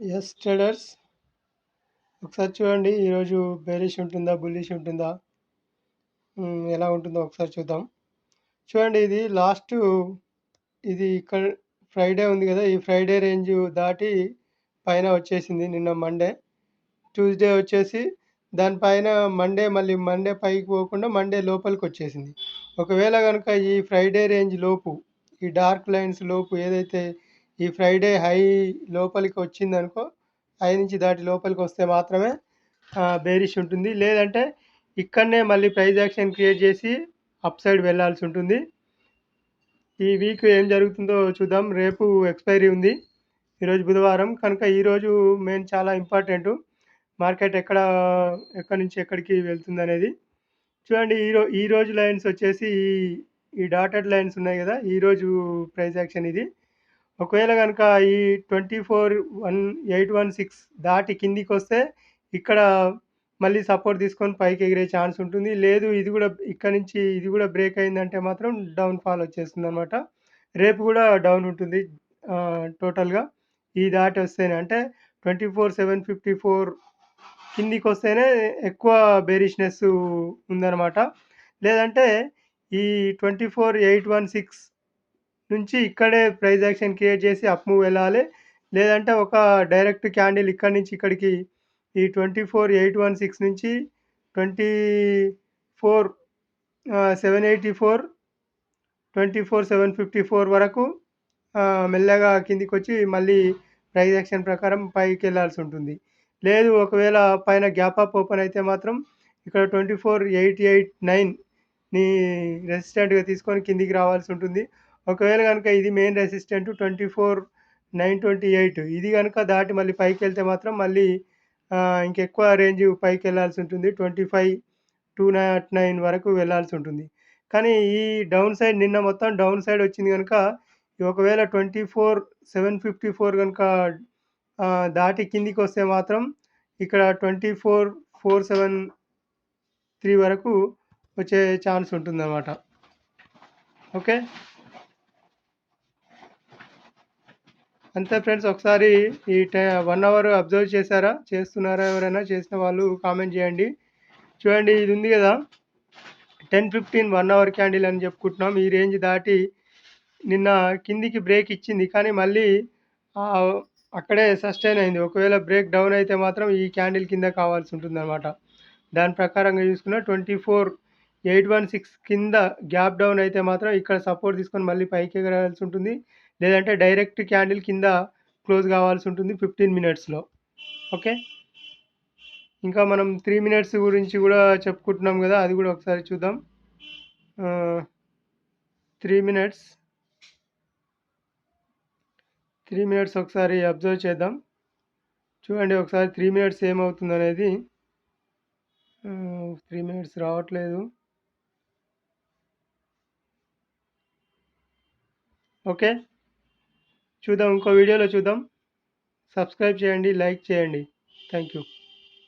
Yes traders ఒకసారి చూడండి ఈరోజు బేరిష్ ఉంటుందా బుల్లిష్ ఉంటుందా? ఎలా ఉంటుందో ఒకసారి చూద్దాం. చూడండి ఇది లాస్ట్ ఇది ఇక్కడ ఫ్రైడే ఉంది కదా ఈ ఫ్రైడే రేంజ్ దాటి పైన వచ్చేసింది నిన్న మండే ట్యూస్డే వచ్చేసి దానిపైన మండే మళ్ళీ మండే పైకి పోకుండా మండే లోపలికి వచ్చేసింది. ఒకవేళ కనుక ఈ ఫ్రైడే రేంజ్ లోపు ఈ డార్క్ లైన్స్ లోపు ఏదైతే ఈ ఫ్రైడే హై లోపలికి వచ్చిందనుకో హై నుంచి దాటి లోపలికి వస్తే మాత్రమే బేరిష్ ఉంటుంది. లేదంటే ఇక్కడనే మళ్ళీ ప్రైజ్ యాక్షన్ క్రియేట్ చేసి అప్ సైడ్ వెళ్ళాల్సి ఉంటుంది. ఈ వీక్ ఏం జరుగుతుందో చూద్దాం. రేపు ఎక్స్పైరీ ఉంది. ఈరోజు బుధవారం. కనుక ఈరోజు మెయిన్ చాలా ఇంపార్టెంట్ మార్కెట్ ఎక్కడ ఎక్కడి నుంచి ఎక్కడికి వెళ్తుంది అనేది చూడండి ఈరో ఈరోజు లైన్స్ వచ్చేసి ఈ డాటెడ్ లైన్స్ ఉన్నాయి కదా ఈరోజు ప్రైజ్ యాక్షన్ ఇది. ఒకవేళ కనుక ఈ twenty four one eight one six దాటి కిందికి వస్తే ఇక్కడ మళ్ళీ సపోర్ట్ తీసుకొని పైకి ఎగిరే ఛాన్స్ ఉంటుంది. లేదు ఇది కూడా ఇక్కడ నుంచి ఇది కూడా బ్రేక్ అయిందంటే మాత్రం డౌన్ ఫాల్ వచ్చేస్తుంది అనమాట రేపు కూడా డౌన్ ఉంటుంది టోటల్గా ఈ దాటి వస్తేనే అంటే twenty four seven fifty four కిందికి వస్తేనే ఎక్కువ బేరిష్నెస్ ఉందన్నమాట. లేదంటే ఈ twenty four eight one six నుంచి ఇక్కడే ప్రైజ్ యాక్షన్ క్రియేట్ చేసి అప్ మూవ్ వెళ్ళాలి. లేదంటే ఒక డైరెక్ట్ క్యాండిల్ ఇక్కడి నుంచి ఇక్కడికి ఈ twenty four eight one six నుంచి twenty four seven eighty four twenty four seven fifty four వరకు మెల్లగా కిందికి వచ్చి మళ్ళీ ప్రైజ్ యాక్షన్ ప్రకారం పైకి వెళ్ళాల్సి ఉంటుంది. లేదు ఒకవేళ పైన గ్యాప్ అప్ ఓపెన్ అయితే మాత్రం ఇక్కడ ట్వంటీ ఫోర్ ఎయిట్ ఎయిట్ నైన్ని రెసిస్టెంట్గా తీసుకొని కిందికి రావాల్సి ఉంటుంది. ఒకవేళ కనుక ఇది main resistant twenty four nine twenty eight ఇది కనుక దాటి మళ్ళీ పైకి వెళ్తే మాత్రం మళ్ళీ ఇంకెక్కువ రేంజ్ పైకి వెళ్ళాల్సి ఉంటుంది. Twenty five two nought nine వరకు వెళ్ళాల్సి ఉంటుంది. కానీ ఈ డౌన్ సైడ్ నిన్న మొత్తం డౌన్ సైడ్ వచ్చింది కనుక ఒకవేళ twenty four seven fifty four కనుక దాటి కిందికి వస్తే మాత్రం ఇక్కడ twenty four four seven three వరకు వచ్చే ఛాన్స్ ఉంటుందన్నమాట. ఓకే? అంతే ఫ్రెండ్స్ ఒకసారి ఈ టై వన్ అవర్ అబ్జర్వ్ చేశారా? చేస్తున్నారా ఎవరైనా? చేసిన వాళ్ళు కామెంట్ చేయండి. చూడండి ఇది ఉంది కదా. Ten fifteen one hour candle అని చెప్పుకుంటున్నాం. ఈ రేంజ్ దాటి నిన్న కిందికి బ్రేక్ ఇచ్చింది. కానీ మళ్ళీ అక్కడే సస్టైన్ అయింది. ఒకవేళ బ్రేక్ డౌన్ అయితే మాత్రం ఈ క్యాండిల్ కింద కావాల్సి ఉంటుంది అనమాట దాని ప్రకారంగా చూసుకున్న twenty four eight one six కింద గ్యాప్ డౌన్ అయితే మాత్రం ఇక్కడ సపోర్ట్ తీసుకొని మళ్ళీ పైకి ఎగరాల్సి ఉంటుంది. లేదంటే డైరెక్ట్ క్యాండిల్ కింద క్లోజ్ కావాల్సి ఉంటుంది ఫిఫ్టీన్ మినిట్స్లో. ఓకే? ఇంకా మనం త్రీ మినిట్స్ గురించి కూడా చెప్పుకుంటున్నాం కదా అది కూడా ఒకసారి చూద్దాం. Three minutes. త్రీ మినిట్స్ ఒకసారి అబ్జర్వ్ చేద్దాం. చూడండి ఒకసారి త్రీ మినిట్స్ ఏమవుతుంది అనేది త్రీ మినిట్స్ రావట్లేదు. ఓకే? చూద్దాం. ఇంకో వీడియోలో చూద్దాం. సబ్స్క్రైబ్ చేయండి లైక్ చేయండి. Thank you